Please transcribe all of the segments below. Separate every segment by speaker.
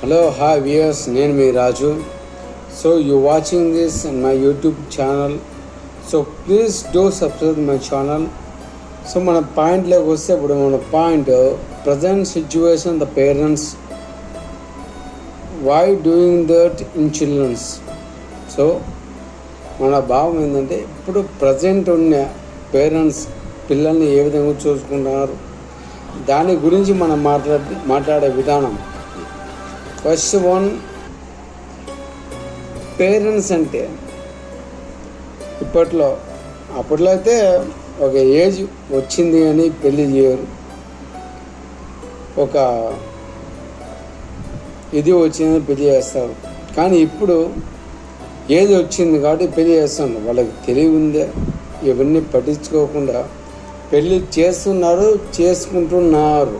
Speaker 1: Hello hi viewers నేను మీ Raju. So you watching this my YouTube channel so please do subscribe my channel so మన పాయింట్లోకి వస్తే ఇప్పుడు మన point present situation the parents why doing that in childrens so మన భావం ఏంటంటే ఇప్పుడు ప్రజెంట్ ఉన్న పేరెంట్స్ పిల్లల్ని ఏ విధంగా చూసుకుంటున్నారు? దాని గురించి మనం మాట్లాడే మాట్లాడే విధానం. ఫస్ట్ వన్ పేరెంట్స్ అంటే ఇప్పట్లో అప్పట్లో అయితే ఒక ఏజ్ వచ్చింది అని పెళ్ళి చేయరు. ఒక ఇది వచ్చిందని పెళ్ళి చేస్తారు. కానీ ఇప్పుడు ఏది వచ్చింది కాబట్టి పెళ్ళి చేస్తాను వాళ్ళకి తెలివి ఉందే ఇవన్నీ పట్టించుకోకుండా పెళ్ళి చేస్తున్నారు చేసుకుంటున్నారు.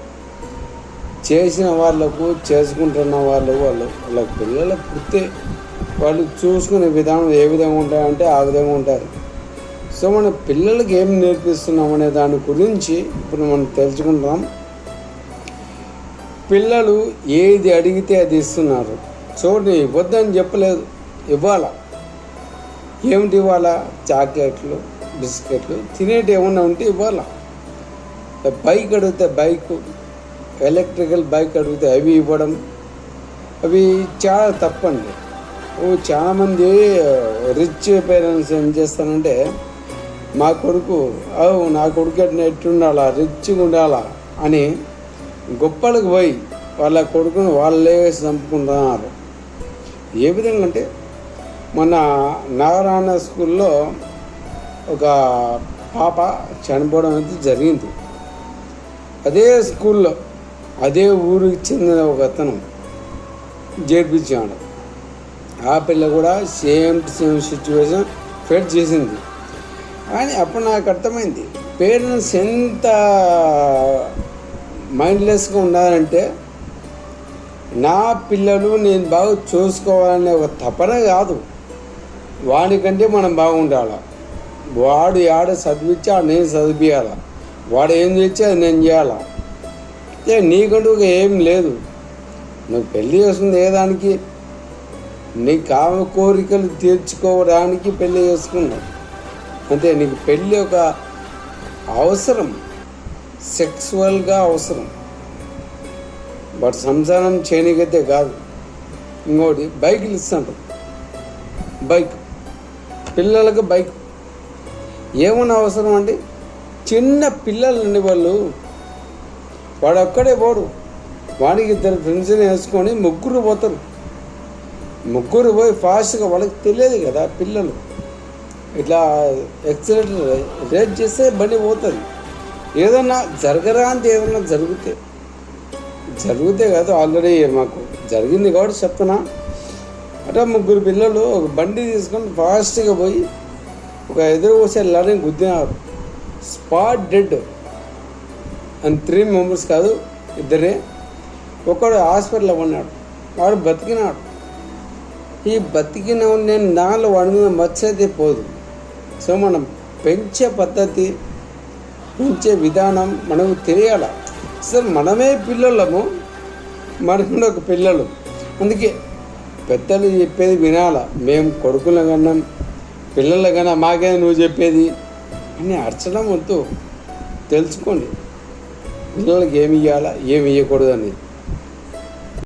Speaker 1: చేసిన వాళ్ళకు చేసుకుంటున్న వాళ్ళు వాళ్ళు వాళ్ళ పిల్లల పుట్టే వాళ్ళు చూసుకునే విధానం ఏ విధంగా ఉంటాయంటే ఆ విధంగా ఉంటారు. సో మన పిల్లలకి ఏం నేర్పిస్తున్నాం అనే దాని గురించి ఇప్పుడు మనం తెలుసుకుంటాం పిల్లలు ఏది అడిగితే అది ఇస్తున్నారు. చూడండి ఇవ్వద్దని చెప్పలేదు. ఇవ్వాలా. ఏమిటి ఇవ్వాలా? చాక్లెట్లు బిస్కెట్లు తినేటి ఏమన్నా ఉంటే ఇవ్వాలా. బైక్ అడిగితే బైక్ ఎలక్ట్రికల్ బైక్ అడిగితే అవి ఇవ్వడం అవి చాలా తప్పండి. ఓ చాలామంది రిచ్ పేరెంట్స్ ఏం చేస్తారంటే మా కొడుకు అవు నా కొడుకు ఎట్టుండాలా రిచ్గా ఉండాలా అని గొప్పలకు పోయి వాళ్ళ కొడుకును వాళ్ళే చంపుకుంటున్నారు. ఏ విధంగా అంటే మన నారాయణ స్కూల్లో ఒక పాప చనిపోవడం అయితే జరిగింది. అదే స్కూల్లో అదే ఊరికి చెందిన ఒక అతను చేర్పించాడు ఆ పిల్ల కూడా same to same situation fate చేసింది. కానీ అప్పుడు నాకు అర్థమైంది పేరెంట్స్ ఎంత మైండ్లెస్గా ఉండాలంటే నా పిల్లలు నేను బాగా చూసుకోవాలనే ఒక తపన కాదు. వాడికంటే మనం బాగుండాలా. వాడు ఆడ చదివించి ఆడ నేను చదివియాల. వాడు ఏం చేస్తే అది నేను చేయాలా. ఏ నీకంటూ ఏం లేదు. నువ్వు పెళ్ళి చేస్తుంది ఏ దానికి? నీ కామ కోరికలు తీర్చుకోవడానికి పెళ్ళి చేసుకున్నావు. అంటే నీకు పెళ్ళి ఒక అవసరం. సెక్సువల్గా అవసరం. బట్ సంసారం చేయనికైతే కాదు. ఇంకోటి బైకులు ఇస్తాడు బైక్. పిల్లలకు బైక్. ఏమన్నా అవసరం అండి? చిన్న పిల్లలండి వాళ్ళు వాడు ఒక్కడే పోడు. వాడికి ఇద్దరు ఫ్రెండ్స్ని వేసుకొని ముగ్గురు పోతారు. ముగ్గురు పోయి ఫాస్ట్గా వాళ్ళకి తెలియదు కదా పిల్లలు. ఇట్లా ఎక్సలేటర్ రేట్ చేస్తే బండి పోతుంది. ఏదన్నా జరగరా అంటే ఏదన్నా జరిగితే. జరిగితే కాదు ఆల్రెడీ మాకు జరిగింది కాబట్టి చెప్తున్నా. అట్లా ముగ్గురు పిల్లలు ఒక బండి తీసుకొని ఫాస్ట్గా పోయి ఒక ఎదురు వచ్చే లడని గుద్దినారు. Spot dead and three members కాదు ఇద్దరే. ఒకడు హాస్పిటల్లో ఉన్నాడు వాడు బతికినాడు. ఈ బతికిన నేను దానిలో వాడి మీద మచ్చతే పోదు. సో మనం పెంచే పద్ధతి పెంచే విధానం మనకు తెలియాల. సార్ మనమే పిల్లలము మనకు ఒక పిల్లలు. అందుకే పెద్దలు చెప్పేది వినాల. మేము కొడుకుల కన్నా పిల్లల కన్నా మాకే నువ్వు చెప్పేది? అని అర్చడం వద్దు. తెలుసుకోండి. పిల్లలకి ఏమి ఇవ్వాలా ఏమి ఇవ్వకూడదు అని